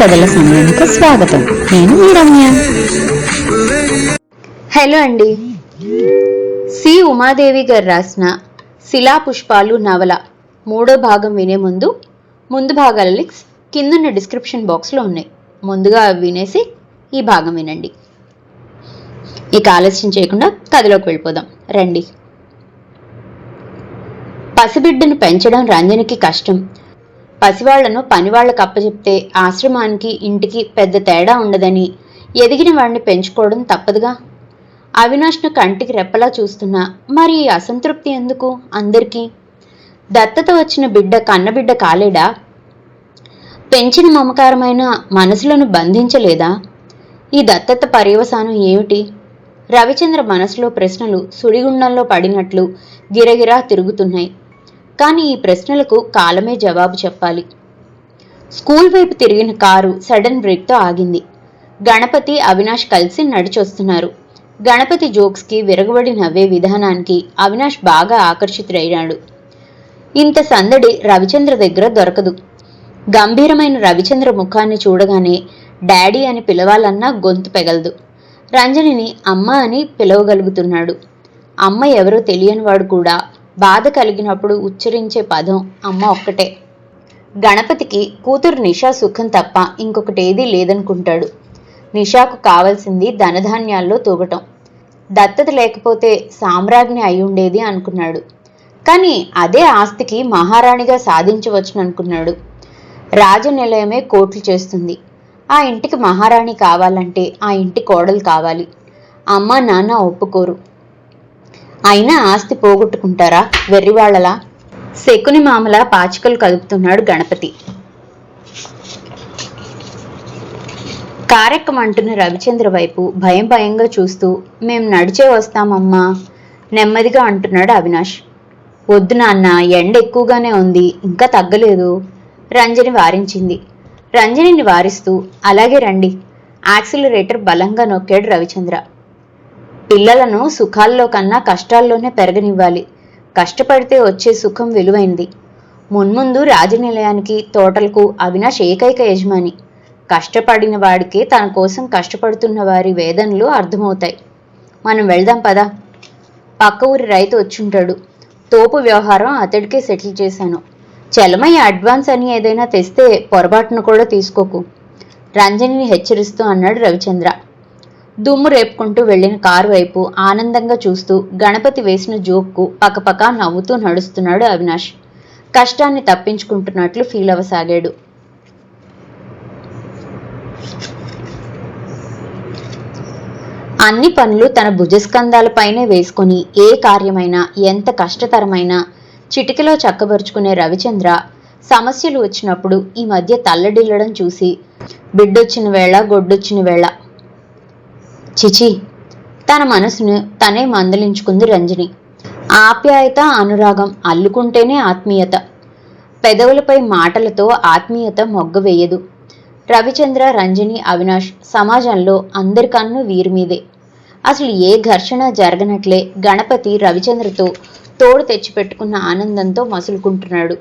కథల సమయానికి స్వాగతం. నేను మీ రమ్య. హలో అండి. సి. ఉమాదేవి గారు రాసిన శిలా పుష్పాలు నవల మూడో భాగం వినే ముందు ముందు భాగాల లింక్స్ కిందున్న డిస్క్రిప్షన్ బాక్స్లో ఉన్నాయి. ముందుగా అవి వినేసి ఈ భాగం వినండి. ఇక ఆలస్యం చేయకుండా కథలోకి వెళ్ళిపోదాం. రండి. పసిబిడ్డను పెంచడం రంజనికి కష్టం. పసివాళ్ళను పనివాళ్ళకు అప్పచెప్తే ఆశ్రమానికి ఇంటికి పెద్ద తేడా ఉండదని. ఎదిగిన వాడిని పెంచుకోవడం తప్పదుగా? అవినాష్ను కంటికి రెప్పలా చూస్తున్నా మరి అసంతృప్తి ఎందుకు అందరికీ? దత్తత వచ్చిన బిడ్డ కన్నబిడ్డ కాలేడా? పెంచిన మమకారమైన మనసులను బంధించలేదా? ఈ దత్తత పర్యవసానం ఏమిటి? రవిచంద్ర మనసులో ప్రశ్నలు సుడిగుండంలో పడినట్లు గిరగిరా తిరుగుతున్నాయి. కానీ ఈ ప్రశ్నలకు కాలమే జవాబు చెప్పాలి. స్కూల్ వైపు తిరిగిన కారు సడన్ బ్రేక్తో ఆగింది. గణపతి అవినాష్ కలిసి నడిచొస్తున్నారు. గణపతి జోక్స్కి విరగబడి నవ్వే విధానానికి అవినాష్ బాగా ఆకర్షితుడైనాడు ఇంత సందడి రవిచంద్ర దగ్గర దొరకదు. గంభీరమైన రవిచంద్ర ముఖాన్ని చూడగానే డాడీ అని పిలవాలన్నా గొంతు పెగలదు. రంజనిని అమ్మ అని పిలవగలుగుతున్నాడు. అమ్మ ఎవరో తెలియనివాడు కూడా బాధ కలిగినప్పుడు ఉచ్చరించే పదం అమ్మ ఒక్కటే. గణపతికి కూతురు నిషా సుఖం తప్ప ఇంకొకటేదీ లేదనుకుంటాడు. నిషాకు కావలసింది ధనధాన్యాల్లో తూగటం. దత్తత లేకపోతే సామ్రాజ్ఞి అయి ఉండేది అనుకున్నాడు. కానీ అదే ఆస్తికి మహారాణిగా సాధించవచ్చుననుకున్నాడు. రాజనిలయమే కోట్లు చేస్తుంది. ఆ ఇంటికి మహారాణి కావాలంటే ఆ ఇంటి కోడలు కావాలి. అమ్మ నాన్న ఒప్పుకోరు. అయినా ఆస్తి పోగొట్టుకుంటారా వెర్రివాళ్ళలా? శకుని మామల పాచికలు కలుపుతున్నాడు గణపతి. కారెక్కమంటున్న రవిచంద్ర వైపు భయం భయంగా చూస్తూ మేం నడిచే వస్తామమ్మా నెమ్మదిగా అంటున్నాడు అవినాష్. వద్దు నాన్న ఎండ ఎక్కువగానే ఉంది ఇంకా తగ్గలేదు రంజని వారించింది. రంజనిని వారిస్తూ అలాగే రండి యాక్సిలరేటర్ బలంగా నొక్కాడు రవిచంద్ర. పిల్లలను సుఖాల్లో కన్నా కష్టాల్లోనే పెరగనివ్వాలి. కష్టపడితే వచ్చే సుఖం విలువైంది. మున్ముందు రాజనిలయానికి తోటలకు అవినాష్ ఏకైక యజమాని. కష్టపడిన వాడికే తన కోసం కష్టపడుతున్న వారి వేదనలు అర్థమవుతాయి. మనం వెళ్దాం పదా. పక్క ఊరి రైతు వచ్చుంటాడు. తోపు వ్యవహారం అతడికే సెటిల్ చేశాను. చలమయ్య అడ్వాన్స్ అని ఏదైనా తెస్తే పొరపాటును కూడా తీసుకోకు. రంజనిని హెచ్చరిస్తూ అన్నాడు రవిచంద్ర. దుమ్ము రేపుకుంటూ వెళ్ళిన కారు వైపు ఆనందంగా చూస్తూ గణపతి వేసిన జోక్కు పకపక నవ్వుతూ నడుస్తున్నాడు అవినాష్. కష్టాన్ని తప్పించుకుంటున్నట్లు ఫీల్ అవ్వసాగాడు. అన్ని పనులు తన భుజస్కంధాలపైనే వేసుకొని ఏ కార్యమైనా ఎంత కష్టతరమైనా చిటికలో చక్కబరుచుకునే రవిచంద్ర సమస్యలు వచ్చినప్పుడు ఈ మధ్య తల్లడిల్లడం చూసి బిడ్డొచ్చిన వేళ గొడ్డొచ్చిన వేళ చిచి తన మనసును తనే మందలించుకుంది రంజని. ఆప్యాయత అనురాగం అల్లుకుంటేనే ఆత్మీయత. పెదవులపై మాటలతో ఆత్మీయత మొగ్గ వేయదు. రవిచంద్ర రంజని అవినాష్ సమాజంలో అందరికన్ను వీరి మీదే. అసలు ఏ ఘర్షణ జరగనట్లే గణపతి రవిచంద్రతో తోడు తెచ్చిపెట్టుకున్న ఆనందంతో మసులుకుంటున్నాడు.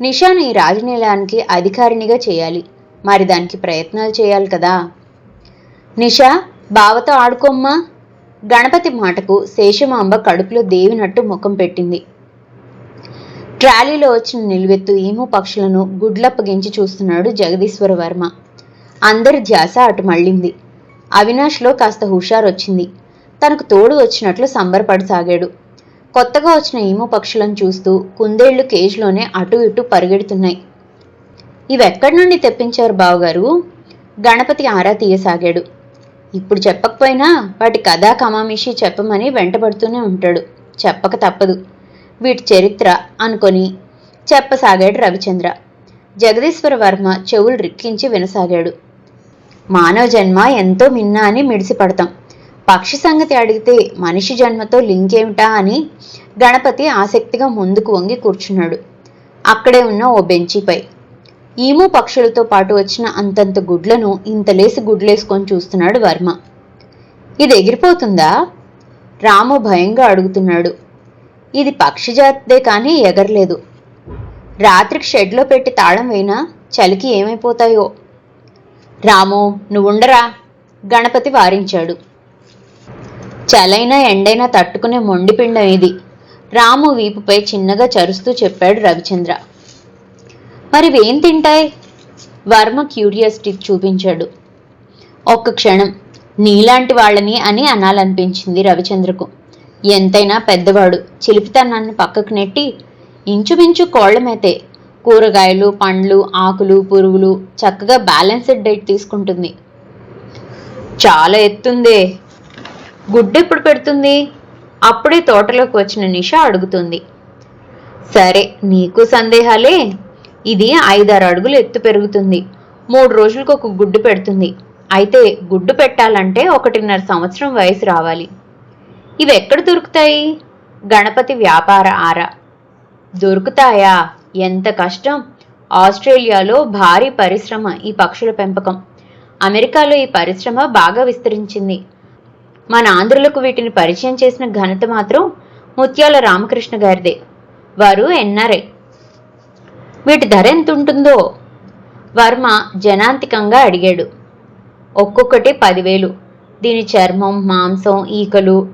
నిషాను ఈ రాజనీలానికి అధికారినిగా చేయాలి. మరి దానికి ప్రయత్నాలు చేయాలి కదా. నిషా బావతో ఆడుకోమ్మా. గణపతి మాటకు శేషమాంబ కడుపులో దేవినట్టు ముఖం పెట్టింది. ట్రాలీలో వచ్చిన నిలువెత్తు ఈము పక్షులను గుడ్లప్పగించి చూస్తున్నాడు జగదీశ్వర వర్మ అందరి ధ్యాస అటు మళ్ళింది. అవినాష్లో కాస్త హుషారు వచ్చింది తనకు తోడు వచ్చినట్లు సంబరపడసాగాడు. కొత్తగా వచ్చిన ఈము పక్షులను చూస్తూ కుందేళ్ళు కేజ్లోనే అటు ఇటు పరిగెడుతున్నాయి. ఇవెక్కడి నుండి తెప్పించారు బావగారు? గణపతి ఆరా తీయసాగాడు. ఇప్పుడు చెప్పకపోయినా వాటి కథా కమామిషి చెప్పమని వెంటబడుతూనే ఉంటాడు. చెప్పక తప్పదు. వీటి చరిత్ర అనుకొని చెప్పసాగాడు రవిచంద్ర. జగదీశ్వర వర్మ చెవులు రిక్కించి వినసాగాడు. మానవ జన్మ ఎంతో మిన్నా అని మిడిసిపడతాం. పక్షి సంగతి అడిగితే మనిషి జన్మతో లింక్ ఏమిటా అని గణపతి ఆసక్తిగా ముందుకు వంగి కూర్చున్నాడు. అక్కడే ఉన్న ఓ బెంచిపై ఈము పక్షులతో పాటు వచ్చిన అంతంత గుడ్లను ఇంతలేసి గుడ్లేసుకొని చూస్తున్నాడు వర్మ. ఇది ఎగిరిపోతుందా? రాము భయంగా అడుగుతున్నాడు. ఇది పక్షి జాతిదే కానీ ఎగరలేదు. రాత్రికి షెడ్లో పెట్టి తాళం వేయినా చలికి ఏమైపోతాయో? రాము నువ్వుండరా? గణపతి వారించాడు. చలైన ఎండైనా తట్టుకునే మొండిపిండం ఇది. రాము వీపుపై చిన్నగా చరుస్తూ చెప్పాడు రవిచంద్ర. మరివేం తింటాయి? వర్మ క్యూరియాసిటీ చూపించాడు. ఒక్క క్షణం. నీలాంటి వాళ్ళని అని అనాలనిపించింది రవిచంద్రకు. ఎంతైనా పెద్దవాడు. చిలిపితనాన్ని పక్కకు నెట్టి ఇంచుమించు కోళ్ళ మేతే కూరగాయలు పండ్లు ఆకులు పురుగులు చక్కగా బ్యాలెన్స్డ్ డైట్ తీసుకుంటుంది. చాలా ఎత్తుందే. గుడ్డు ఎప్పుడు పెడుతుంది? అప్పుడే తోటలోకి వచ్చిన నిష అడుగుతుంది. సరే నీకు సందేహాలే. ఇది ఐదారు అడుగులు ఎత్తు పెరుగుతుంది. మూడు రోజులకు ఒక గుడ్డు పెడుతుంది. అయితే గుడ్డు పెట్టాలంటే ఒకటిన్నర సంవత్సరం వయసు రావాలి. ఇవి ఎక్కడ దొరుకుతాయి? గణపతి వ్యాపార ఆర. దొరుకుతాయా? ఎంత కష్టం. ఆస్ట్రేలియాలో భారీ పరిశ్రమ ఈ పక్షుల పెంపకం. అమెరికాలో ఈ పరిశ్రమ బాగా విస్తరించింది. మన ఆంధ్రులకు వీటిని పరిచయం చేసిన ఘనత మాత్రం ముత్యాల రామకృష్ణ గారిదే. వారు ఎన్ఆర్ఐ. వీటి ధర ఎంత ఉంటుందో వర్మ జనాంతికంగా అడిగాడు. ఒక్కొక్కటి పదివేలు. దీని చర్మం మాంసం ఈకలు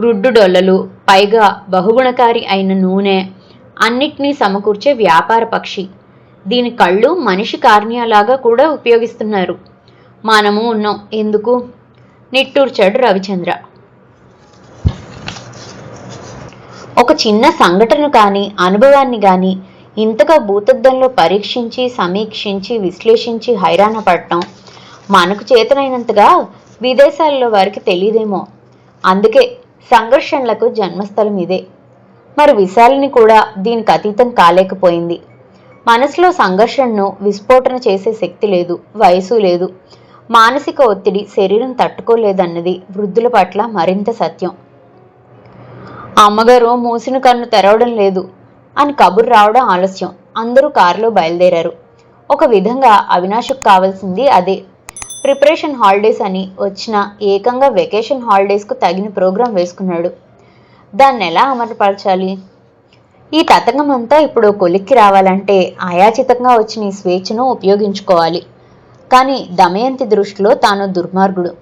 గ్రుడ్డు డొల్లలు పైగా బహుగుణకారి అయిన నూనె అన్నిటినీ సమకూర్చే వ్యాపార పక్షి. దీని కళ్ళు మనిషి కార్నియాలాగా కూడా ఉపయోగిస్తున్నారు. మనము ఉన్నాం. ఎందుకు? నిట్టూర్చాడు రవిచంద్ర. ఒక చిన్న సంఘటన కానీ అనుభవాన్ని కానీ ఇంతగా భూతద్దంలో పరీక్షించి సమీక్షించి విశ్లేషించి హైరాణ పడటం మనకు చేతనైనంతగా విదేశాల్లో వారికి తెలియదేమో అందుకే సంఘర్షణలకు జన్మస్థలం ఇదే. మరి విశాలిని కూడా దీనికి అతీతం కాలేకపోయింది. మనసులో సంఘర్షణను విస్ఫోటన చేసే శక్తి లేదు వయసు లేదు. మానసిక ఒత్తిడి శరీరం తట్టుకోలేదన్నది వృద్ధుల పట్ల మరింత సత్యం. అమ్మగారు మూసిన కన్ను తెరవడం లేదు. అని కబుర్ రావడం ఆలస్యం. అందరూ కారులో బయలుదేరారు. ఒక విధంగా అవినాష్కు కావాల్సింది అదే. ప్రిపరేషన్ హాలిడేస్ అని వచ్చిన ఏకంగా వెకేషన్ హాలిడేస్కు తగిన ప్రోగ్రాం వేసుకున్నాడు. దాన్ని ఎలా అమలుపరచాలి? ఈ తతంగం అంతా ఇప్పుడు కొలిక్కి రావాలంటే ఆయాచితంగా వచ్చిన ఈ స్వేచ్ఛను ఉపయోగించుకోవాలి. కానీ దమయంతి దృష్టిలో తాను దుర్మార్గుడు.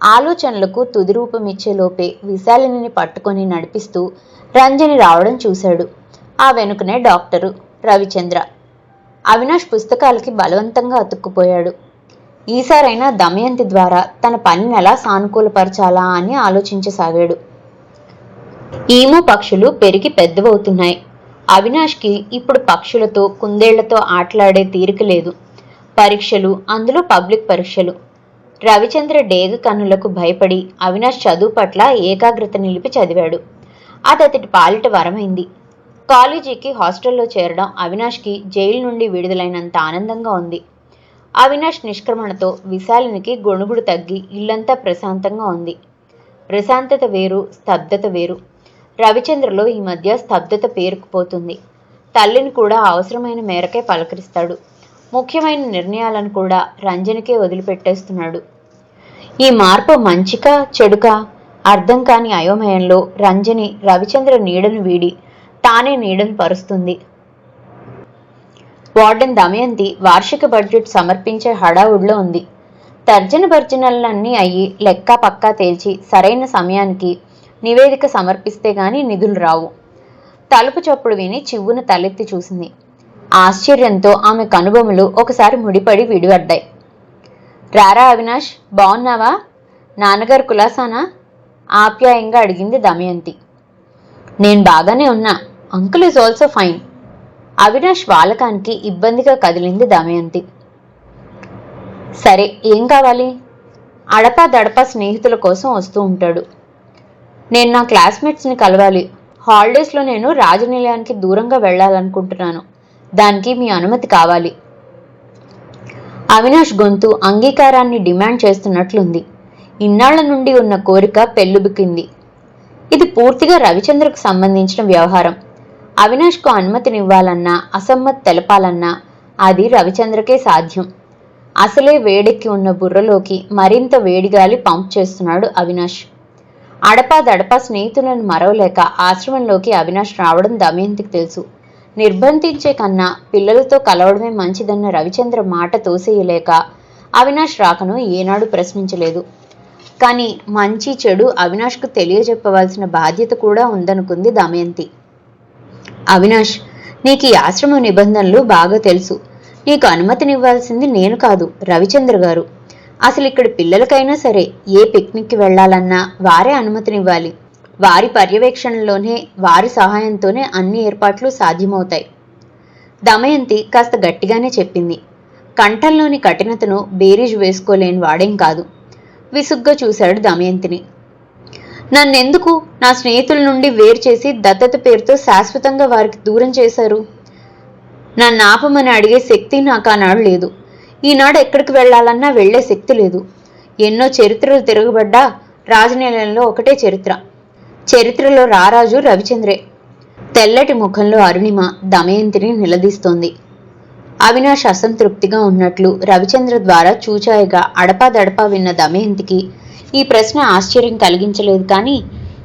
ఆలోచనలకు తుది రూపం ఇచ్చే లోపే విశాలిని పట్టుకొని నడిపిస్తూ రంజని రావడం చూశాడు. ఆ వెనుకనే డాక్టరు రవిచంద్ర. అవినాష్ పుస్తకాలకి బలవంతంగా అతుక్కుపోయాడు. ఈసారైనా దమయంతి ద్వారా తన పనిని ఎలా సానుకూలపరచాలా అని ఆలోచించసాగాడు. ఈము పక్షులు పెరిగి పెద్దవవుతున్నాయి. అవినాష్కి ఇప్పుడు పక్షులతో కుందేళ్ళతో ఆటలాడే తీరిక లేదు. పరీక్షలు అందులో పబ్లిక్ పరీక్షలు. రవిచంద్ర డేగ కన్నులకు భయపడి అవినాష్ చదువు పట్ల ఏకాగ్రత నిలిపి చదివాడు. అది అతడి పాలిట వరమైంది. కాలేజీకి హాస్టల్లో చేరడం అవినాష్కి జైలు నుండి విడుదలైనంత ఆనందంగా ఉంది. అవినాష్ నిష్క్రమణతో విశాలినికి గొణుగుడు తగ్గి ఇల్లంతా ప్రశాంతంగా ఉంది. ప్రశాంతత వేరు స్తబ్దత వేరు. రవిచంద్రలో ఈ మధ్య స్తబ్దత పేరుకుపోతుంది. తల్లిని కూడా అవసరమైన మేరకే పలకరిస్తాడు. ముఖ్యమైన నిర్ణయాలను కూడా రంజనికే వదిలిపెట్టేస్తున్నాడు. ఈ మార్పు మంచికా చెడుకా? అర్థం కాని అయోమయంలో రంజని రవిచంద్ర నీడను వీడి తానే నీడను పరుస్తుంది. వార్డెన్ దమయంతి వార్షిక బడ్జెట్ సమర్పించే హడావుడిలో ఉంది. తర్జన భర్జనలన్నీ అయ్యి లెక్క పక్కా తేల్చి సరైన సమయానికి నివేదిక సమర్పిస్తే గాని నిధులు రావు. తలుపు చప్పుడు విని చివ్వున తలెత్తి చూసింది. ఆశ్చర్యంతో ఆమె కనుబొమలు ఒకసారి ముడిపడి విడిపడ్డాయి. రారా అవినాష్ బాగున్నావా నాన్నగారు కులాసానా? ఆప్యాయంగా అడిగింది దమయంతి. నేను బాగానే ఉన్నా. Uncle is also fine Avinash వాలకానికి ఇబ్బందిగా కదిలింది దమయంతి. సరే ఏం కావాలి? అడపా దడపా స్నేహితుల కోసం వస్తూ ఉంటాడు. నేను నా క్లాస్మేట్స్ని కలవాలి. హాలిడేస్లో నేను రాజనిలయానికి దూరంగా వెళ్ళాలనుకుంటున్నాను. దానికి మీ అనుమతి కావాలి. అవినాష్ గొంతు అంగీకారాన్ని డిమాండ్ చేస్తున్నట్లుంది. ఇన్నాళ్ళ నుండి ఉన్న కోరిక పెళ్ళుబికింది ఇది పూర్తిగా రవిచంద్రకు సంబంధించిన వ్యవహారం. అవినాష్కు అనుమతినివ్వాలన్నా అసమ్మతి తెలపాలన్నా అది రవిచంద్రకే సాధ్యం. అసలే వేడెక్కి ఉన్న బుర్రలోకి మరింత వేడిగాలి పంప్ చేస్తున్నాడు అవినాష్. అడపా దడపా స్నేహితులను మరవలేక ఆశ్రమంలోకి అవినాష్ రావడం దమయంతికి తెలుసు. నిర్బంధించే కన్నా పిల్లలతో కలవడమే మంచిదన్న రవిచంద్ర మాట తోసేయలేక అవినాష్ రాకను ఏనాడు ప్రశ్నించలేదు. కానీ మంచి చెడు అవినాష్కు తెలియజెప్పవలసిన బాధ్యత కూడా ఉందనుకుంది దమయంతి. అవినాష్ నీకు ఈ ఆశ్రమ నిబంధనలు బాగా తెలుసు. నీకు అనుమతినివ్వాల్సింది నేను కాదు రవిచంద్ర గారు. అసలు ఇక్కడ పిల్లలకైనా సరే ఏ పిక్నిక్కి వెళ్ళాలన్నా వారే అనుమతినివ్వాలి. వారి పర్యవేక్షణలోనే వారి సహాయంతోనే అన్ని ఏర్పాట్లు సాధ్యమవుతాయి. దమయంతి కాస్త గట్టిగానే చెప్పింది. కంఠంలోని కఠినతను బేరీజు వేసుకోలేని వాడేం కాదు. విసుగ్గా చూశాడు దమయంతిని. నన్నెందుకు నా స్నేహితుల నుండి వేరు చేసి దత్తత పేరుతో శాశ్వతంగా వారికి దూరం చేశారు? నన్ను ఆపమని అడిగే శక్తి నాకు ఆనాడు లేదు. ఈనాడు ఎక్కడికి వెళ్ళాలన్నా వెళ్ళే శక్తి లేదు. ఎన్నో చరిత్రలు తిరగబడ్డా రాజనీలంలో ఒకటే చరిత్ర. చరిత్రలో రారాజు రవిచంద్రే. తెల్లటి ముఖంలో అరుణిమ దమయంతిని నిలదీస్తోంది. అవినాష్ అసంతృప్తిగా ఉన్నట్లు రవిచంద్ర ద్వారా చూచాయిగా అడపాదడపా విన్న దమయంతికి ఈ ప్రశ్న ఆశ్చర్యం కలిగించలేదు కానీ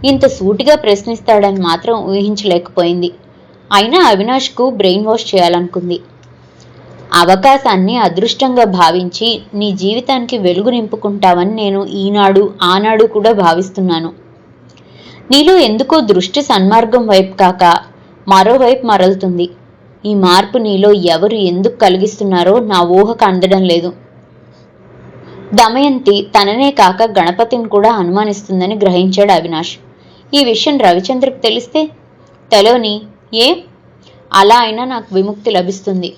ఇంత సూటిగా ప్రశ్నిస్తాడని మాత్రం ఊహించలేకపోయింది. అయినా అవినాష్కు బ్రెయిన్ వాష్ చేయాలనుకుంది. అవకాశాన్ని అదృష్టంగా భావించి నీ జీవితానికి వెలుగు నింపుకుంటావని నేను ఈనాడు ఆనాడు కూడా భావిస్తున్నాను. నీలో ఎందుకో దృష్టి సన్మార్గం వైపు కాక మరోవైపు మరలుతుంది. ఈ మార్పు నీలో ఎవరు ఎందుకు కలిగిస్తున్నారో నా ఊహకు అందడం లేదు. దమయంతి తననే కాక గణపతిని కూడా అనుమానిస్తుందని గ్రహించాడు అవినాష్. ఈ విషయం రవిచంద్రకు తెలిస్తే? తెలోని ఏ? అలా అయినా నాకు విముక్తి లభిస్తుంది.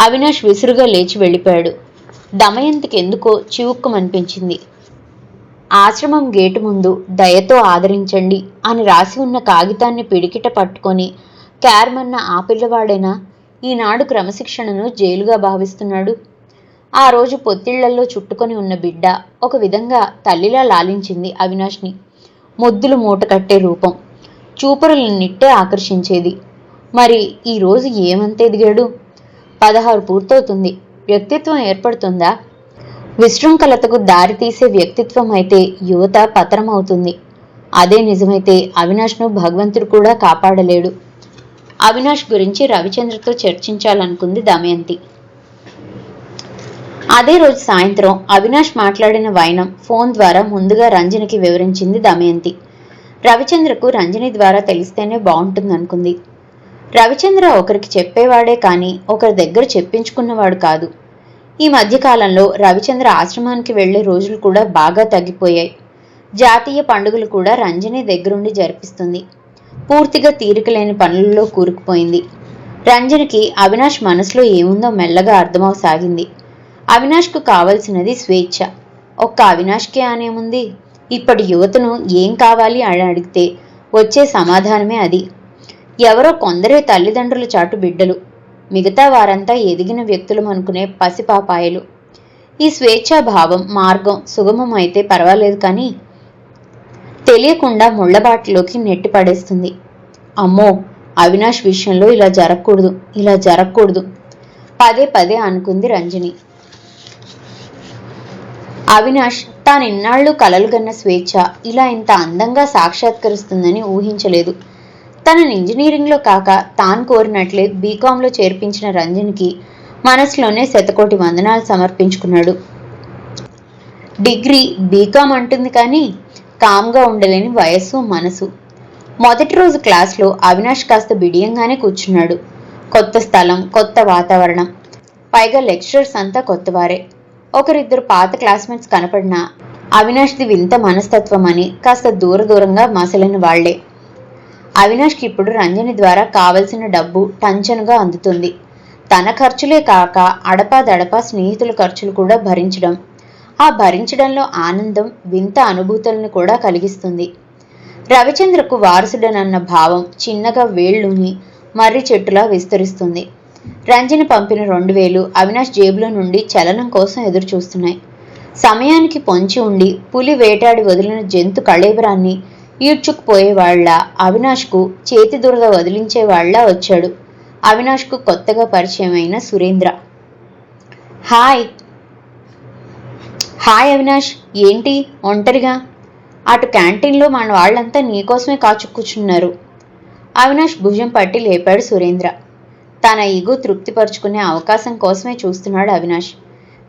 అవినాష్ విసురుగా లేచి వెళ్ళిపోయాడు. దమయంతికి ఎందుకో చివుక్కుమనిపించింది. ఆశ్రమం గేటు ముందు దయతో ఆదరించండి అని రాసి ఉన్న కాగితాన్ని పిడికిట పట్టుకొని క్యార్మన్న ఆ పిల్లవాడేనా? ఈనాడు క్రమశిక్షణను జైలుగా భావిస్తున్నాడు. ఆ రోజు పొత్తిళ్ళలో చుట్టుకొని ఉన్న బిడ్డ ఒక విధంగా తల్లిలా లాలించింది అవినాష్ని. ముద్దులు మూట కట్టే రూపం. చూపరులన్నిట్టే ఆకర్షించేది. మరి ఈ రోజు ఏమంత ఎదిగాడు? పదహారు పూర్తవుతుంది. వ్యక్తిత్వం ఏర్పడుతుందా? విశృంఖలతకు దారితీసే వ్యక్తిత్వం అయితే యువత పతనమవుతుంది. అదే నిజమైతే అవినాష్ను భగవంతుడు కూడా కాపాడలేడు. అవినాష్ గురించి రవిచంద్రతో చర్చించాలనుకుంది దమయంతి. అదే రోజు సాయంత్రం అవినాష్ మాట్లాడిన వైనం ఫోన్ ద్వారా ముందుగా రంజనికి వివరించింది దమయంతి. రవిచంద్రకు రంజని ద్వారా తెలిస్తేనే బాగుంటుందనుకుంది. రవిచంద్ర ఒకరికి చెప్పేవాడే కానీ ఒకరి దగ్గర చెప్పించుకున్నవాడు కాదు. ఈ మధ్యకాలంలో రవిచంద్ర ఆశ్రమానికి వెళ్ళే రోజులు కూడా బాగా తగ్గిపోయాయి. జాతీయ పండుగలు కూడా రంజని దగ్గరుండి జరిపిస్తుంది. పూర్తిగా తీరికలేని పనులలో కూరుకుపోయింది. రంజనికి అవినాష్ మనసులో ఏముందో మెల్లగా అర్థమవసాగింది. అవినాష్కు కావలసినది స్వేచ్ఛ. ఒక్క అవినాష్కే అనేముంది ఇప్పటి యువతను ఏం కావాలి అని అడిగితే వచ్చే సమాధానమే అది. ఎవరో కొందరే తల్లిదండ్రుల చాటు బిడ్డలు. మిగతా వారంతా ఎదిగిన వ్యక్తులు అనుకునే పసిపాపాయలు ఈ స్వేచ్ఛా భావం మార్గం సుగమం అయితే పర్వాలేదు కానీ తెలియకుండా ముళ్ళబాటలోకి నెట్టి పడేస్తుంది. అమ్మో! అవినాష్ విషయంలో ఇలా జరగకూడదు. ఇలా జరగకూడదు. పదే పదే అనుకుంది రంజని. అవినాష్ తాను ఇన్నాళ్ళు కలలుగన్న స్వేచ్ఛ ఇలా ఇంత అందంగా సాక్షాత్కరిస్తుందని ఊహించలేదు. తనని ఇంజనీరింగ్లో కాక తాను కోరినట్లే బీకాంలో చేర్పించిన రంజన్కి మనసులోనే శతకోటి వందనాలు సమర్పించుకున్నాడు. డిగ్రీ బీకామ్ అంటుంది కానీ కామ్గా ఉండలేని వయస్సు మనసు. మొదటి రోజు క్లాస్లో అవినాష్ కాస్త బిడియంగానే కూర్చున్నాడు. కొత్త స్థలం కొత్త వాతావరణం. పైగా లెక్చరర్స్ అంతా కొత్తవారే. ఒకరిద్దరు పాత క్లాస్మేట్స్ కనపడినా అవినాష్ది వింత మనస్తత్వం అని కాస్త దూర దూరంగా మసలిన వాళ్ళే. అవినాష్కి ఇప్పుడు రంజని ద్వారా కావలసిన డబ్బు టంచనుగా అందుతుంది. తన ఖర్చులే కాక అడపాదడపా స్నేహితుల ఖర్చులు కూడా భరించడం ఆ భరించడంలో ఆనందం వింత అనుభూతులను కూడా కలిగిస్తుంది. రవిచంద్రకు వారసుడనన్న భావం చిన్నగా వేళ్ళుని మర్రి చెట్టులా విస్తరిస్తుంది. రంజని పంపిన రెండు వేలు అవినాష్ జేబులో నుండి చలనం కోసం ఎదురు చూస్తున్నాయి సమయానికి పొంచి ఉండి పులి వేటాడి వదిలిన జంతు కళేబరాన్ని ఈడ్చుకుపోయేవాళ్ళ అవినాష్కు చేతి దురద వదిలించేవాళ్ళ వచ్చాడు. అవినాష్కు కొత్తగా పరిచయమైన సురేంద్ర. హాయ్. హాయ్ అవినాష్. ఏంటి? ఒంటరిగా? అటు క్యాంటీన్లో మన వాళ్ళంతా నీకోసమే కాచుక్కుచున్నారు అవినాష్ భుజం పట్టి లేపాడు సురేంద్ర. తన ఈగో తృప్తిపరుచుకునే అవకాశం కోసమే చూస్తున్నాడు అవినాష్.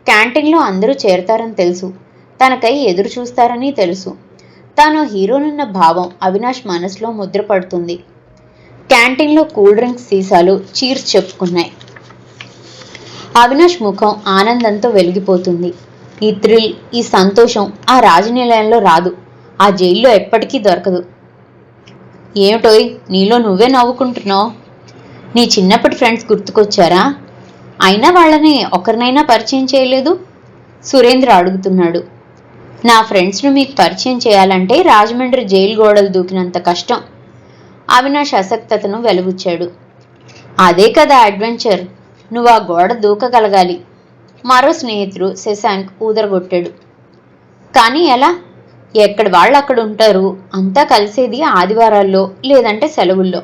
క్యాంటీన్లో అందరూ చేరతారని తెలుసు. తనకై ఎదురు చూస్తారని తెలుసు. తాను హీరోనున్న భావం అవినాష్ మనసులో ముద్రపడుతుంది. క్యాంటీన్లో కూల్ డ్రింక్స్ సీసాలు చీర్స్ చెప్పుకున్నాయి. అవినాష్ ముఖం ఆనందంతో వెలిగిపోతుంది. ఈ థ్రిల్ ఈ సంతోషం ఆ రాజనిలయంలో రాదు. ఆ జైల్లో ఎప్పటికీ దొరకదు. ఏమిటోయ్ నీలో నువ్వే నవ్వుకుంటున్నావు? నీ చిన్నప్పటి ఫ్రెండ్స్ గుర్తుకొచ్చారా? అయినా వాళ్ళని ఒకరినైనా పరిచయం చేయలేదు? సురేంద్ర అడుగుతున్నాడు. నా ఫ్రెండ్స్ను మీకు పరిచయం చేయాలంటే రాజమండ్రి జైలు గోడలు దూకినంత కష్టం. అవినాష్ అసక్తతను వెలుగుచ్చాడు అదే కదా అడ్వెంచర్. నువ్వు ఆ గోడ దూకగలగాలి. మరో స్నేహితుడు శశాంక్ ఊదరగొట్టాడు. కానీ ఎలా? ఎక్కడ వాళ్ళు అక్కడ ఉంటారు? అంతా కలిసేది ఆదివారాల్లో లేదంటే సెలవుల్లో.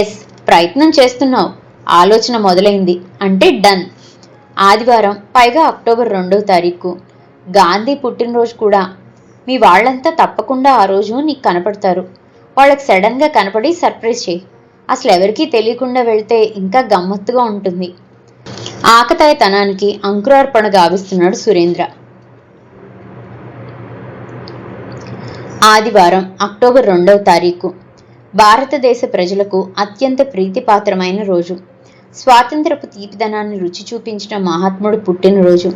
ఎస్ ప్రయత్నం చేస్తున్నావు. ఆలోచన మొదలైంది. అంటే డన్. ఆదివారం పైగా అక్టోబర్ రెండవ తారీఖు. గాంధీ పుట్టినరోజు కూడా. మీ వాళ్ళంతా తప్పకుండా ఆ రోజు నీకు కనపడతారు. వాళ్ళకి సడన్గా కనపడి సర్ప్రైజ్ చేయి. అసలు ఎవరికీ తెలియకుండా వెళ్తే ఇంకా గమ్మత్తుగా ఉంటుంది. ఆకతాయితనానికి అంకురార్పణ గావిస్తున్నాడు సురేంద్ర. ఆదివారం అక్టోబర్ రెండవ తారీఖు. భారతదేశ ప్రజలకు అత్యంత ప్రీతిపాత్రమైన రోజు. స్వాతంత్రపు తీపిదనాన్ని రుచి చూపించిన మహాత్ముడు పుట్టినరోజు.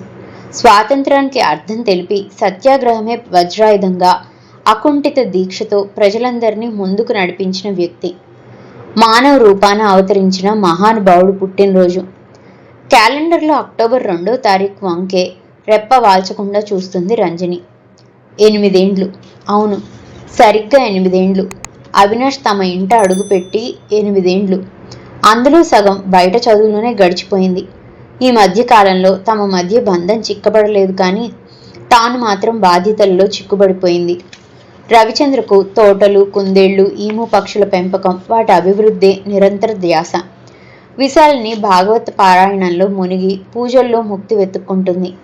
స్వాతంత్రానికి అర్థం తెలిపి సత్యాగ్రహమే వజ్రాయుధంగా అకుంఠిత దీక్షతో ప్రజలందరినీ ముందుకు నడిపించిన వ్యక్తి. మానవ రూపాన అవతరించిన మహానుభావుడు పుట్టినరోజు. క్యాలెండర్లో అక్టోబర్ రెండో తారీఖు వంకే రెప్ప వాల్చకుండా చూస్తుంది రంజని. ఎనిమిదేండ్లు. అవును సరిగ్గా ఎనిమిదేండ్లు. అవినాష్ తమ ఇంట అడుగుపెట్టి ఎనిమిదేండ్లు. అందులో సగం బయట చదువులోనే గడిచిపోయింది. ఈ మధ్య కాలంలో తమ మధ్య బంధం చిక్కబడలేదు కానీ తాను మాత్రం బాధ్యతల్లో చిక్కుబడిపోయింది. రవిచంద్రకు తోటలు కుందేళ్ళు ఈము పక్షుల పెంపకం వాటి అభివృద్ధి నిరంతర ధ్యాస. విశాల్ని భాగవత పారాయణంలో మునిగి పూజల్లో ముక్తి వెతుక్కుంటుంది.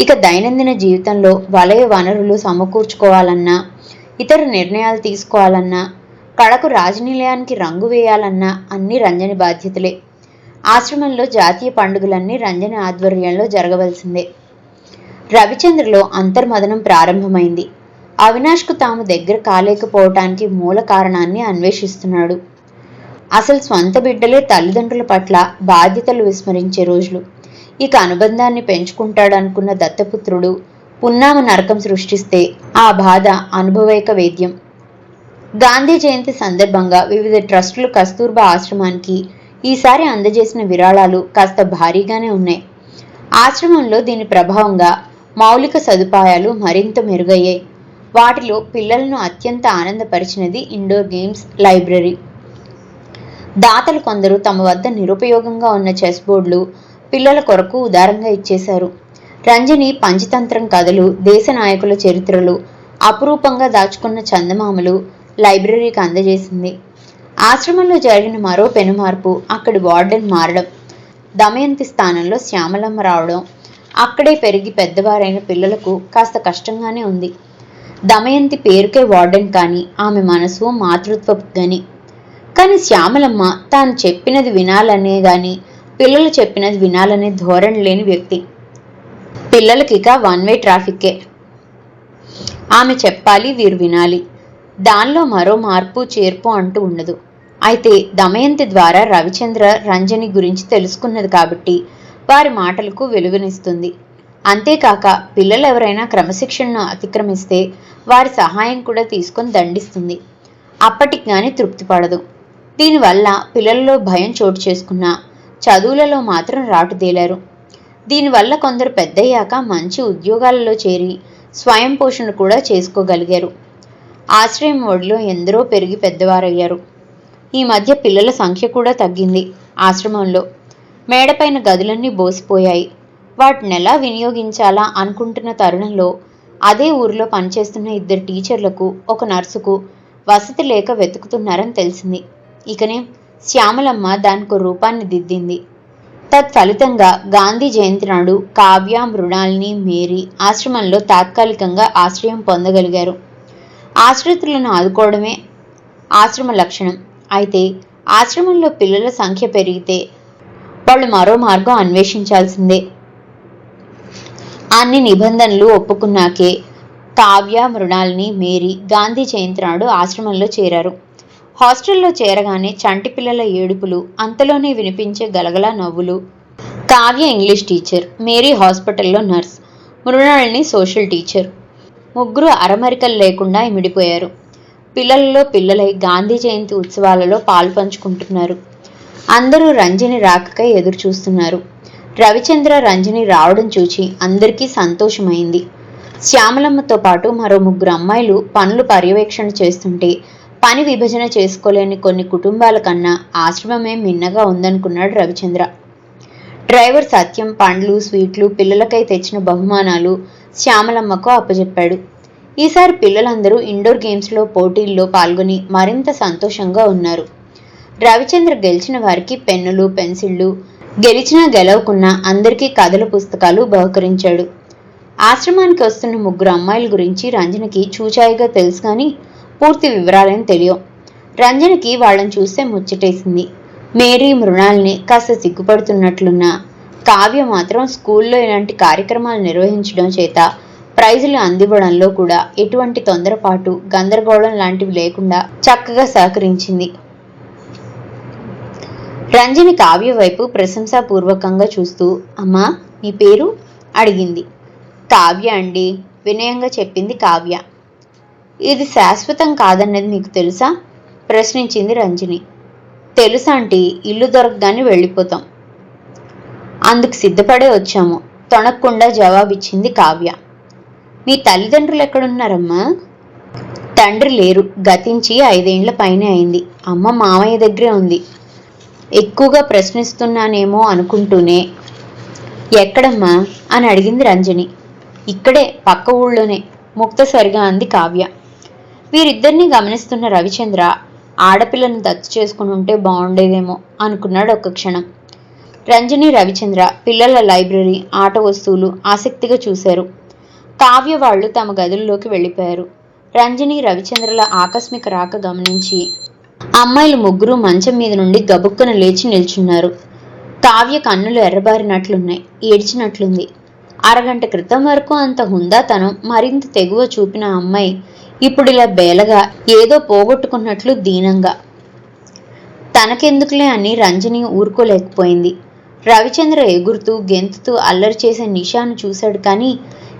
ఇక దైనందిన జీవితంలో వలయ వనరులు సమకూర్చుకోవాలన్నా ఇతర నిర్ణయాలు తీసుకోవాలన్నా కడకు రాజనిలయానికి రంగు వేయాలన్నా అన్ని రంజని బాధ్యతలే. ఆశ్రమంలో జాతీయ పండుగలన్నీ రంజని ఆధ్వర్యంలో జరగవలసిందే. రవిచంద్రలో అంతర్మదనం ప్రారంభమైంది. అవినాష్కు తాము దగ్గర కాలేకపోవటానికి మూల కారణాన్ని అన్వేషిస్తున్నాడు. అసలు స్వంత బిడ్డలే తల్లిదండ్రుల పట్ల బాధ్యతలు విస్మరించే రోజులు. ఇక అనుబంధాన్ని పెంచుకుంటాడనుకున్న దత్తపుత్రుడు పున్నామ నరకం సృష్టిస్తే ఆ బాధ అనుభవైక వేద్యం. గాంధీ జయంతి సందర్భంగా వివిధ ట్రస్టులు కస్తూర్బా ఆశ్రమానికి ఈసారి అందజేసిన విరాళాలు కాస్త భారీగానే ఉన్నాయి. ఆశ్రమంలో దీని ప్రభావంగా మౌలిక సదుపాయాలు మరింత మెరుగయ్యాయి. వాటిలో పిల్లలను అత్యంత ఆనందపరిచినది ఇండోర్ గేమ్స్ లైబ్రరీ. దాతలు కొందరు తమ వద్ద నిరుపయోగంగా ఉన్న చెస్ బోర్డులు పిల్లల కొరకు ఉదారంగా ఇచ్చేశారు. రంజని పంచతంత్రం కథలు దేశ నాయకుల చరిత్రలు అపురూపంగా దాచుకున్న చందమామలు లైబ్రరీకి అందజేసింది. ఆశ్రమంలో జరిగిన మరో పెనుమార్పు అక్కడి వార్డెన్ మారడం దమయంతి స్థానంలో శ్యామలమ్మ రావడం. అక్కడే పెరిగి పెద్దవారైన పిల్లలకు కాస్త కష్టంగానే ఉంది. దమయంతి పేరుకే వార్డెన్ కానీ ఆమె మనసు మాతృత్వపు గని. కానీ శ్యామలమ్మ తాను చెప్పినది వినాలనే గాని పిల్లలు చెప్పినది వినాలనే ధోరణి లేని వ్యక్తి. పిల్లలకిక వన్ వే ట్రాఫిక్కే. ఆమె చెప్పాలి వీరు వినాలి. దానిలో మరో మార్పు చేర్పు అంటూ ఉండదు. అయితే దమయంతి ద్వారా రవిచంద్ర రంజని గురించి తెలుసుకున్నది కాబట్టి వారి మాటలకు వెలుగునిస్తుంది అంతేకాక పిల్లలు ఎవరైనా క్రమశిక్షణను అతిక్రమిస్తే వారి సహాయం కూడా తీసుకొని దండిస్తుంది. అప్పటికి కానీ తృప్తి పడదు. దీనివల్ల పిల్లలలో భయం చోటు చేసుకున్న చదువులలో మాత్రం రాటుదేలారు దీనివల్ల కొందరు పెద్దయ్యాక మంచి ఉద్యోగాలలో చేరి స్వయం పోషణ కూడా చేసుకోగలిగారు. ఆశ్రయం ఒడిలో ఎందరో పెరిగి పెద్దవారయ్యారు. ఈ మధ్య పిల్లల సంఖ్య కూడా తగ్గింది ఆశ్రమంలో. మేడపైన గదులన్నీ బోసిపోయాయి. వాటిని ఎలా వినియోగించాలా అనుకుంటున్న తరుణంలో అదే ఊరిలో పనిచేస్తున్న ఇద్దరు టీచర్లకు ఒక నర్సుకు వసతి లేక వెతుకుతున్నారని తెలిసింది. ఇకనే శ్యామలమ్మ దానికో రూపాన్ని దిద్దింది. తత్ఫలితంగా గాంధీ జయంతి నాడు కావ్య మృణాలిని మేరీ ఆశ్రమంలో తాత్కాలికంగా ఆశ్రయం పొందగలిగారు. ఆశ్రితులను ఆదుకోవడమే ఆశ్రమ లక్షణం. అయితే ఆశ్రమంలో పిల్లల సంఖ్య పెరిగితే వాళ్ళు మరో మార్గం అన్వేషించాల్సిందే. అన్ని నిబంధనలు ఒప్పుకున్నాకే కావ్య మృణాల్ని మేరీ గాంధీ జయంతి నాడు ఆశ్రమంలో చేరారు. హాస్టల్లో చేరగానే చంటి పిల్లల ఏడుపులు అంతలోనే వినిపించే గలగల నవ్వులు. కావ్య ఇంగ్లీష్ టీచర్ మేరీ హాస్పిటల్లో నర్స్ మృణాల్ని సోషల్ టీచర్. ముగ్గురు అరమరికలు లేకుండా ఇమిడిపోయారు. పిల్లలలో పిల్లలై గాంధీ జయంతి ఉత్సవాలలో పాలు పంచుకుంటున్నారు అందరూ రంజని రాకకై ఎదురు చూస్తున్నారు రవిచంద్ర రంజని రావడం చూచి అందరికీ సంతోషమైంది. శ్యామలమ్మతో పాటు మరో ముగ్గురు అమ్మాయిలు పనులు పర్యవేక్షణ చేస్తుంటే పని విభజన చేసుకోలేని కొన్ని కుటుంబాల కన్నా ఆశ్రమమే మిన్నగా ఉందనుకున్నాడు రవిచంద్ర. డ్రైవర్ సత్యం పండ్లు స్వీట్లు పిల్లలకై తెచ్చిన బహుమానాలు శ్యామలమ్మకు అప్పచెప్పాడు ఈసారి పిల్లలందరూ ఇండోర్ గేమ్స్లో పోటీల్లో పాల్గొని మరింత సంతోషంగా ఉన్నారు. రవిచంద్ర గెలిచిన వారికి పెన్నులు పెన్సిళ్ళు గెలిచినా గెలవకున్నా అందరికీ కథల పుస్తకాలు బహుకరించాడు. ఆశ్రమానికి వస్తున్న ముగ్గురు అమ్మాయిల గురించి రంజనకి చూచాయిగా తెలుసు కానీ పూర్తి వివరాలేం తెలియవు. రంజనకి వాళ్ళని చూస్తే ముచ్చటేసింది. మేరీ మృణాల్ని కాస్త సిగ్గుపడుతున్నట్లున్న కావ్య మాత్రం స్కూల్లో ఇలాంటి కార్యక్రమాలు నిర్వహించడం చేత ప్రైజులు అందివ్వడంలో కూడా ఎటువంటి తొందరపాటు గందరగోళం లాంటివి లేకుండా చక్కగా సహకరించింది. రంజని కావ్య వైపు ప్రశంసాపూర్వకంగా చూస్తూ అమ్మా మీ పేరు? అడిగింది. కావ్య అండి వినయంగా చెప్పింది కావ్య. ఇది శాశ్వతం కాదన్నది మీకు తెలుసా? ప్రశ్నించింది రంజని. తెలుసా అంటే ఇల్లు దొరకగానే వెళ్ళిపోతాం. అందుకు సిద్ధపడే వచ్చాము. తొణక్కుండా జవాబిచ్చింది కావ్య. మీ తల్లిదండ్రులు ఎక్కడున్నారమ్మా? తండ్రి లేరు. గతించి ఐదేండ్ల పైనే అయింది. అమ్మ మామయ్య దగ్గరే ఉంది. ఎక్కువగా ప్రశ్నిస్తున్నానేమో అనుకుంటూనే ఎక్కడమ్మా? అని అడిగింది రంజని. ఇక్కడే పక్క ఊళ్ళోనే ముక్తసరిగా అంది కావ్య. వీరిద్దరిని గమనిస్తున్న రవిచంద్ర ఆడపిల్లను దత్తు చేసుకుని ఉంటే బాగుండేదేమో అనుకున్నాడు ఒక్క క్షణం. రంజని రవిచంద్ర పిల్లల లైబ్రరీ ఆట వస్తువులు ఆసక్తిగా చూశారు. కావ్య వాళ్ళు తమ గదుల్లోకి వెళ్ళిపోయారు. రంజని రవిచంద్రల ఆకస్మిక రాక గమనించి అమ్మాయిలు ముగ్గురు మంచం మీద నుండి గబుక్కున లేచి నిల్చున్నారు. కావ్య కన్నులు ఎర్రబారినట్లున్నాయి ఏడ్చినట్లుంది. అరగంట క్రితం వరకు అంత హుందాతనం మరింత తెగువ చూపిన అమ్మాయి ఇప్పుడు ఇలా బేలగా ఏదో పోగొట్టుకున్నట్లు దీనంగా. తనకెందుకులే అని రంజని ఊరుకోలేకపోయింది. రవిచంద్ర ఎగురుతూ గెంతుతూ అల్లరి చేసే నిషాను చూశాడు కానీ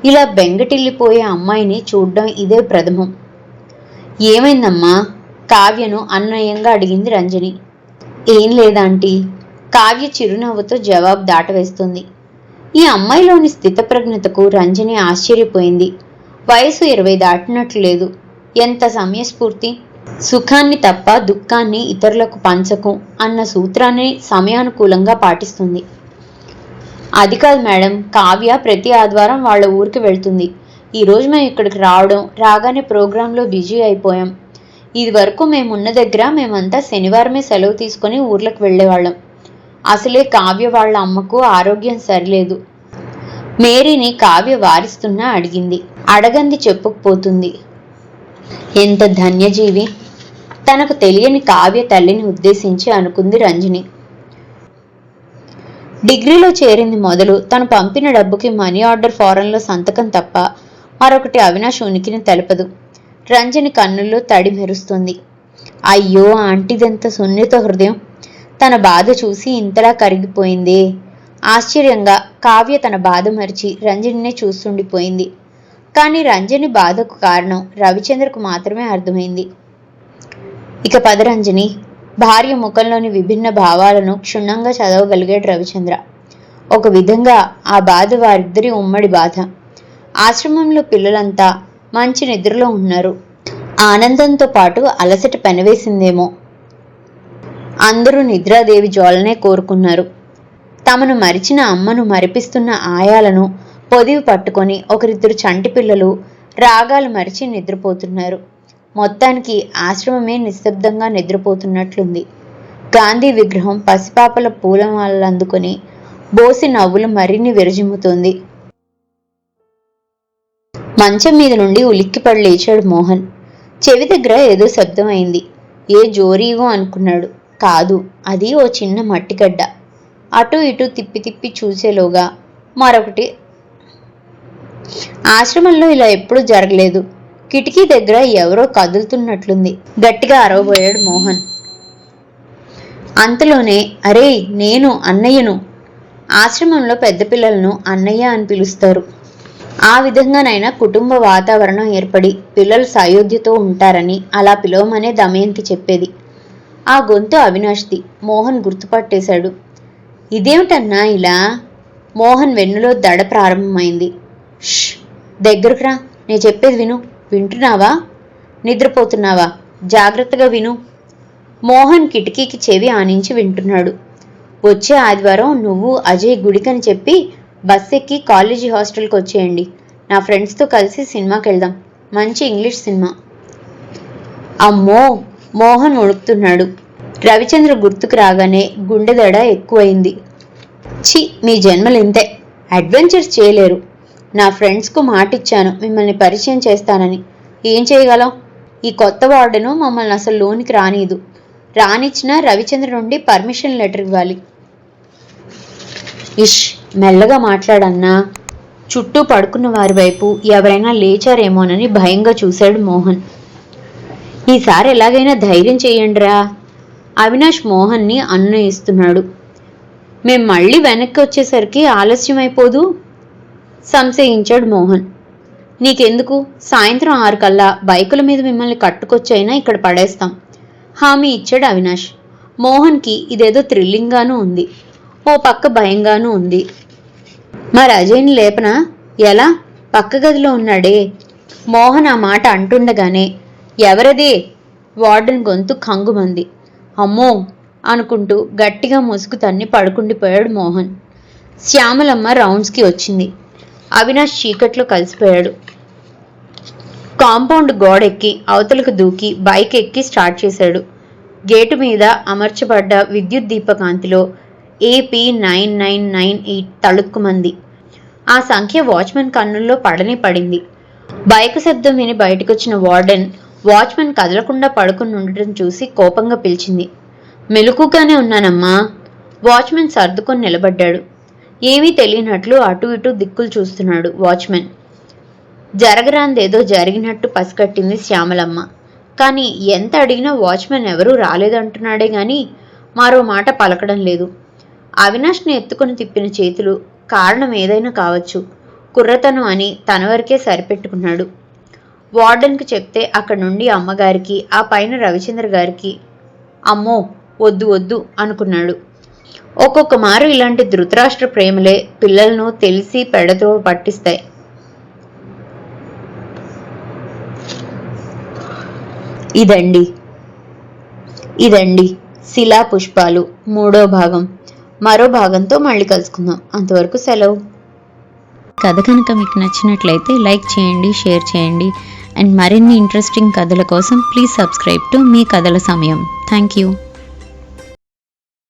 ఇలా బెంగటిల్లిపోయే అమ్మాయిని చూడడం ఇదే ప్రథమం. ఏమైందమ్మా? కావ్యను అన్వయంగా అడిగింది రంజని. ఏం లేదాంటీ కావ్య చిరునవ్వుతో జవాబు దాటవేస్తుంది. ఈ అమ్మాయిలోని స్థితప్రజ్ఞతకు రంజని ఆశ్చర్యపోయింది. వయసు ఇరవై దాటినట్లు లేదు. ఎంత సమయస్ఫూర్తి? సుఖాన్ని తప్ప దుఃఖాన్ని ఇతరులకు పంచకు అన్న సూత్రాన్ని సమయానుకూలంగా పాటిస్తుంది. అది కాదు మేడం కావ్య ప్రతి ఆదివారం వాళ్ళ ఊరికి వెళ్తుంది. ఈరోజు మేము ఇక్కడికి రావడం రాగానే ప్రోగ్రాంలో బిజీ అయిపోయాం. ఇది వరకు మేమున్న దగ్గర మేమంతా శనివారమే సెలవు తీసుకొని ఊర్లకు వెళ్ళేవాళ్ళం. అసలే కావ్య వాళ్ళ అమ్మకు ఆరోగ్యం సరిలేదు. మేరీని కావ్య వారిస్తున్నా అడిగింది. అడగంది చెప్పుకుపోతుంది. ఎంత ధన్యజీవి? తనకు తెలియని కావ్య తల్లిని ఉద్దేశించి అనుకుంది రంజని. డిగ్రీలో చేరింది మొదలు తను పంపిన డబ్బుకి మనీ ఆర్డర్ ఫారంలో సంతకం తప్ప మరొకటి అవినాష్ ఉనికిని తెలపదు. రంజని కన్నుల్లో తడి మెరుస్తుంది. అయ్యో ఆంటీదెంత సున్నిత హృదయం. తన బాధ చూసి ఇంతలా కరిగిపోయిందే. ఆశ్చర్యంగా కావ్య తన బాధ మరిచి రంజనినే చూస్తుండిపోయింది. కానీ రంజని బాధకు కారణం రవిచంద్రకు మాత్రమే అర్థమైంది. ఇక పదరంజని భార్య ముఖంలోని విభిన్న భావాలను క్షుణ్ణంగా చదవగలిగాడు రవిచంద్ర. ఒక విధంగా ఆ బాధ వారిద్దరి ఉమ్మడి బాధ. ఆశ్రమంలో పిల్లలంతా మంచి నిద్రలో ఉన్నారు. ఆనందంతో పాటు అలసట పెనవేసిందేమో. అందరూ నిద్రాదేవి జ్వాలనే కోరుకున్నారు. తమను మరిచిన అమ్మను మరిపిస్తున్న ఆయాలను పొదివి పట్టుకొని ఒకరిద్దరు చంటి పిల్లలు రాగాలు మరిచి నిద్రపోతున్నారు. మొత్తానికి ఆశ్రమమే నిశ్శబ్దంగా నిద్రపోతున్నట్లుంది. గాంధీ విగ్రహం పసిపాపల పూలమాలలు అందుకొని బోసి నవ్వులు మరిన్ని విరజిమ్ముతోంది. మంచం మీద నుండి ఉలిక్కిపడి లేచాడు మోహన్. చెవి దగ్గర ఏదో శబ్దం అయింది. ఏ జోరీగో అనుకున్నాడు. కాదు అది ఓ చిన్న మట్టిగడ్డ. అటు ఇటు తిప్పి తిప్పి చూసేలోగా మరొకటి ఆశ్రమంలో ఇలా ఎప్పుడూ జరగలేదు. కిటికీ దగ్గర ఎవరో కదులుతున్నట్లుంది. గట్టిగా అరవబోయాడు మోహన్. అంతలోనే అరే నేను అన్నయ్యను. ఆశ్రమంలో పెద్ద పిల్లలను అన్నయ్య అని పిలుస్తారు. ఆ విధంగానైనా కుటుంబ వాతావరణం ఏర్పడి పిల్లలు సాయోధ్యతో ఉంటారని అలా పిలవమనే దమయంతి చెప్పేది. ఆ గొంతు అవినాష్ది. మోహన్ గుర్తుపట్టేశాడు. ఇదేమిటన్నా ఇలా మోహన్ వెన్నులో దడ ప్రారంభమైంది. దగ్గరకు రా. నేను చెప్పేది విను. వింటున్నావా? నిద్రపోతున్నావా? జాగ్రత్తగా విను. మోహన్ కిటికీకి చెవి ఆనించి వింటున్నాడు. వచ్చే ఆదివారం నువ్వు అజయ్ గుడికని చెప్పి బస్ ఎక్కి కాలేజీ హాస్టల్కి వచ్చేయండి. నా ఫ్రెండ్స్తో కలిసి సినిమాకి వెళ్దాం. మంచి ఇంగ్లీష్ సినిమా. అమ్మో! మోహన్ ఉడుకుతున్నాడు రవిచంద్ర గుర్తుకు రాగానే గుండెదడ ఎక్కువైంది. ఛీ! మీ జన్మలు ఇంతే అడ్వెంచర్స్ చేయలేరు. నా ఫ్రెండ్స్కు మాటిచ్చాను మిమ్మల్ని పరిచయం చేస్తానని. ఏం చేయగలం? ఈ కొత్త వార్డును మమ్మల్ని అసలు లోనికి రానీదు రానిచ్చినా రవిచంద్ర నుండి పర్మిషన్ లెటర్ ఇవ్వాలి. ఇష్ మెల్లగా మాట్లాడన్నా. చుట్టూ పడుకున్న వారి వైపు ఎవరైనా లేచారేమోనని భయంగా చూశాడు మోహన్. ఈసారి ఎలాగైనా ధైర్యం చేయండిరా. అవినాష్ మోహన్ని అన్వయిస్తున్నాడు. మేం మళ్ళీ వెనక్కి వచ్చేసరికి ఆలస్యం అయిపోదు సంశయించాడు మోహన్. నీకెందుకు? సాయంత్రం ఆరు కల్లా బైకుల మీద మిమ్మల్ని కట్టుకొచ్చైనా ఇక్కడ పడేస్తాం. హామీ ఇచ్చాడు అవినాష్. మోహన్కి ఇదేదో థ్రిల్లింగ్గానూ ఉంది. ఓ పక్క భయంగానూ ఉంది. మరి అజయ్ని లేపనా? ఎలా? పక్క గదిలో ఉన్నాడే. మోహన్ ఆ మాట అంటుండగానే ఎవరదే? వార్డెన్ గొంతు కంగుమంది. అమ్మో! అనుకుంటూ గట్టిగా ముసుగు తన్ని పడుకుండిపోయాడు మోహన్. శ్యామలమ్మ రౌండ్స్కి వచ్చింది. అవినాష్ చీకట్లో కలిసిపోయాడు. కాంపౌండ్ గోడెక్కి అవతలకు దూకి బైక్ ఎక్కి స్టార్ట్ చేశాడు. గేటు మీద అమర్చబడ్డ విద్యుత్ దీపకాంతిలో AP nine nine nine eight తళుక్కుమంది. ఆ సంఖ్య వాచ్మెన్ కన్నుల్లో పడని పడింది. బైక్ శబ్దం విని బయటకొచ్చిన వార్డెన్ వాచ్మెన్ కదలకుండా పడుకుని ఉండటం చూసి కోపంగా పిలిచింది. మెలుకుగానే ఉన్నానమ్మా. వాచ్మెన్ సర్దుకొని నిలబడ్డాడు. ఏమీ తెలియనట్లు అటు ఇటు దిక్కులు చూస్తున్నాడు వాచ్మెన్. జరగరాందేదో జరిగినట్టు పసికట్టింది శ్యామలమ్మ. కానీ ఎంత అడిగినా వాచ్మెన్ ఎవరూ రాలేదంటున్నాడే గాని మరో మాట పలకడం లేదు. అవినాష్ని ఎత్తుకుని తిప్పిన చేతులు కారణం ఏదైనా కావచ్చు. కుర్రతనం అని తన వరకే సరిపెట్టుకున్నాడు. వార్డెన్కి చెప్తే అక్కడ నుండి అమ్మగారికి ఆ పైన రవిచంద్ర గారికి అమ్మో వద్దు వద్దు అనుకున్నాడు. ఒక్కొక్క మారు ఇలాంటి ధృతరాష్ట్ర ప్రేమలే పిల్లలను తెలిసి పెడతో పట్టిస్తాయి. ఇదండి. ఇదండి శిలా పుష్పాలు మూడో భాగం. మరో భాగంతో మళ్ళీ కలుసుకుందాం. అంతవరకు సెలవు. కథ కనుక మీకు నచ్చినట్లయితే లైక్ చేయండి షేర్ చేయండి. అండ్ మరిన్ని ఇంట్రెస్టింగ్ కథల కోసం ప్లీజ్ సబ్స్క్రైబ్ టు మీ కథల సమయం. Thank you.